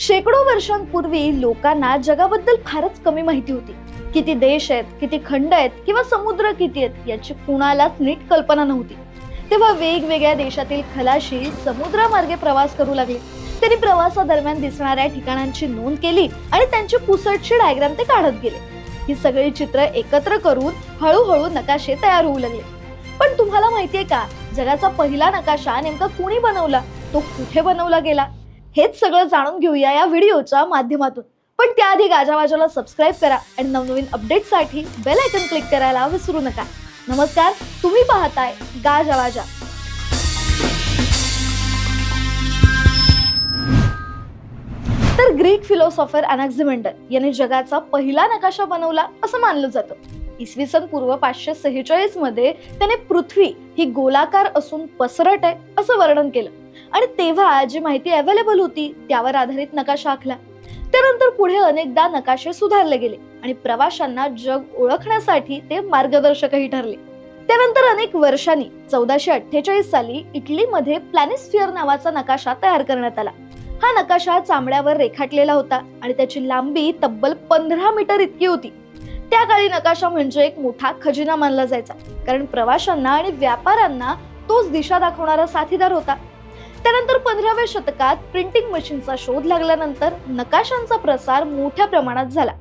शेकडो वर्षांपूर्वी लोकांना जगाबद्दल फारच कमी माहिती होती. किती देश आहेत किती खंड आहेत किंवा समुद्र किती आहेत याची कुणालाच नीट कल्पना नव्हती. तेव्हा वेगवेगळ्या देशातील खलाशी समुद्रामार्गे प्रवास करू लागले. त्यांनी प्रवासादरम्यान दिसणाऱ्या ठिकाणांची नोंद केली आणि त्यांची पुसटची डायग्राम ते काढत गेले. ही सगळी चित्र एकत्र करून हळूहळू नकाशे तयार होऊ लागले. पण तुम्हाला माहितीये का जगाचा पहिला नकाशा नेमका कुणी बनवला? तो कुठे बनवला गेला? हेच सगळं जाणून घेऊया या व्हिडिओच्या माध्यमातून. पण त्याआधी गाजावाजाला सबस्क्राईब करा आणि नवनवीन अपडेटसाठी बेल आयकन क्लिक करायला विसरू नका. नमस्कार तुम्ही पाहताय गाजावाजा. तर ग्रीक फिलॉसॉफर अनाक्झिमेंडर याने जगाचा पहिला नकाशा बनवला असं मानलं जातं. इसवी सन पूर्व पाचशे सेहेचाळीसमध्ये त्याने पृथ्वी ही गोलाकार असून पसरट आहे असं वर्णन केलं. आणि तेव्हा जी माहिती अवेलेबल होती त्यावर आधारित नकाशा आखला. त्यानंतर पुढे अनेकदा नकाशे सुधारले गेले आणि प्रवाशांना जग ओळखण्यासाठी ते मार्गदर्शकही ठरले. त्यानंतर अनेक वर्षांनी चौदाशे अठ्ठेचाळीस साली इटलीमध्ये प्लॅनिस्फिअर नावाचा नकाशा तयार करण्यात आला. हा नकाशा चांबड्यावर रेखाटलेला होता आणि त्याची लांबी तब्बल पंधरा मीटर इतकी होती. त्या काळी नकाशा म्हणजे एक मोठा खजिना मानला जायचा कारण प्रवाशांना आणि व्यापाऱ्यांना तोच दिशा दाखवणारा साथीदार होता. त्यानंतर पंधराव्या शतकात प्रिंटिंग मशीनचा शोध लागल्यानंतर नकाशांचा प्रसार मोठ्या प्रमाणात झाला.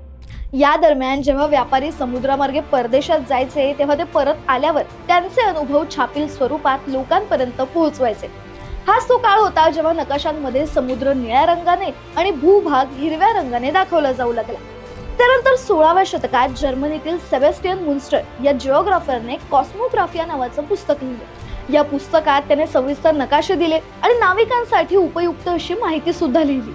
या दरम्यान जेव्हा व्यापारी समुद्रामार्गे परदेशात जायचे तेव्हा ते परत आल्यावर त्यांचे अनुभव छापील स्वरूपात लोकांपर्यंत पोहोचवायचे. हाच तो काळ होता जेव्हा नकाशांमध्ये समुद्र निळ्या रंगाने आणि भूभाग हिरव्या रंगाने दाखवला जाऊ लागला. त्यानंतर सोळाव्या शतकात जर्मनीतील सेबेस्टियन मुन्स्टर या जिओग्राफरने कॉस्मोग्राफिया नावाचं पुस्तक लिहिलं. या पुस्तकात त्याने सविस्तर नकाशे दिले आणि नाविकांसाठी उपयुक्त अशी माहिती सुद्धा लिहिली.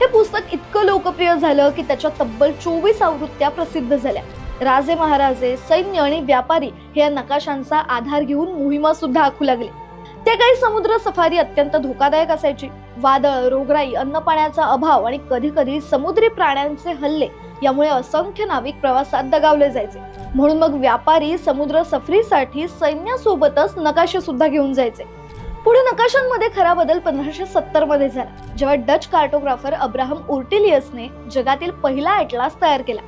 हे पुस्तक इतकं लोकप्रिय झालं की त्याच्या तब्बल चोवीस आवृत्त्या प्रसिद्ध झाल्या. राजे महाराजे सैन्य आणि व्यापारी हे या नकाशांचा आधार घेऊन मोहिमा सुद्धा आखू लागले. त्या काही समुद्र सफारी अत्यंत धोकादायक असायची. वादळ रोगराई अन्न पाण्याचा अभाव आणि कधी कधी समुद्री प्राण्यांचे हल्ले यामुळे असंख्य नाविक प्रवासात दगावले जायचे. म्हणून मग व्यापारी समुद्र सफरीसाठी सैन्यासोबतच नकाशे सुद्धा घेऊन जायचे. पुढे नकाशांमध्ये खरा बदल पंधराशे सत्तरमध्ये झाला जेव्हा डच कार्टोग्राफर अब्राहम ओर्टिलियसने जगातील पहिला अॅटलास तयार केला.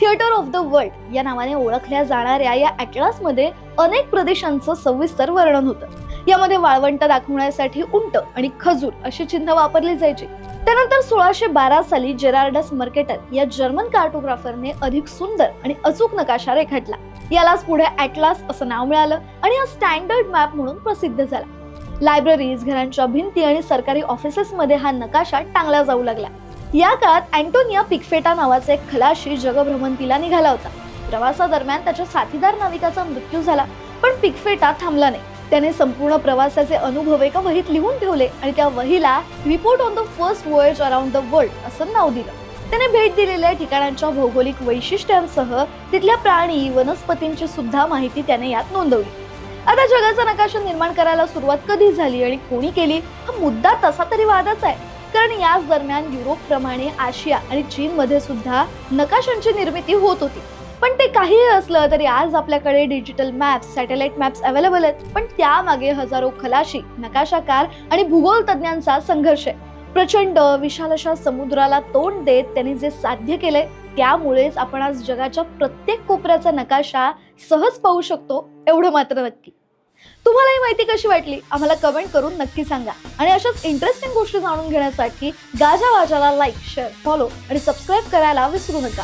थिएटर ऑफ द वर्ल्ड या नावाने ओळखल्या जाणाऱ्या या अॅटलासमध्ये अनेक प्रदेशांचं सविस्तर वर्णन होतं. यामध्ये वाळवंट दाखवण्यासाठी उंट आणि खजूर अशी चिन्ह वापरली जायची. त्यानंतर सोळाशे बारा साली जेरार्डस मर्केटर या जर्मन कार्टोग्राफरने अधिक सुंदर आणि अचूक नकाशा रेखाटला. यालाच पुढे अॅटलास असं नाव मिळालं आणि हा स्टँडर्ड मॅप म्हणून प्रसिद्ध झाला. लायब्ररीज घरांच्या भिंती आणि सरकारी ऑफिसेसमध्ये हा नकाशा टांगला जाऊ लागला. या काळात अँटोनिया पिकफेटा नावाचा एक खलाशी जगभ्रमंतीला निघाला होता. प्रवासादरम्यान त्याच्या साथीदार नाविकाचा मृत्यू झाला पण पिकफेटा थांबला नाही. त्याने संपूर्ण प्रवासाचे अनुभव एका वहीत लिहून ठेवले आणि त्या वहीला report on the first voyage around the world असं नाव दिलं. त्याने भेट दिलेल्या ठिकाणांच्या भौगोलिक वैशिष्ट्यांसह तिथल्या प्राणी वनस्पतींची सुद्धा माहिती त्याने यात नोंदवली. आता जगाचा नकाशा निर्माण करायला सुरुवात कधी झाली आणि कोणी केली हा मुद्दा तसा तरी वादच आहे. कारण याच दरम्यान युरोप प्रमाणे आशिया आणि चीन मध्ये सुद्धा नकाशांची निर्मिती होत होती. पण ते काहीही असलं तरी आज आपल्याकडे digital maps satellite maps available आहेत. पण त्यामागे हजारो खलाशी नकाशाकार आणि भूगोल तज्ज्ञांचा संघर्ष आहे. प्रचंड विशाल अशा समुद्राला तोंड देत त्यांनी जे साध्य केलंय त्यामुळेच आपण आज जगाच्या प्रत्येक कोपऱ्याचा नकाशा सहज पाहू शकतो एवढं मात्र नक्की. तुम्हाला ही माहिती कशी वाटली? आम्हाला कमेंट करून नक्की सांगा. आणि अशाच इंटरेस्टिंग गोष्टी जाणून घेण्यासाठी गाजा वाजाला लाईक शेअर फॉलो आणि सबस्क्राईब करायला विसरू नका.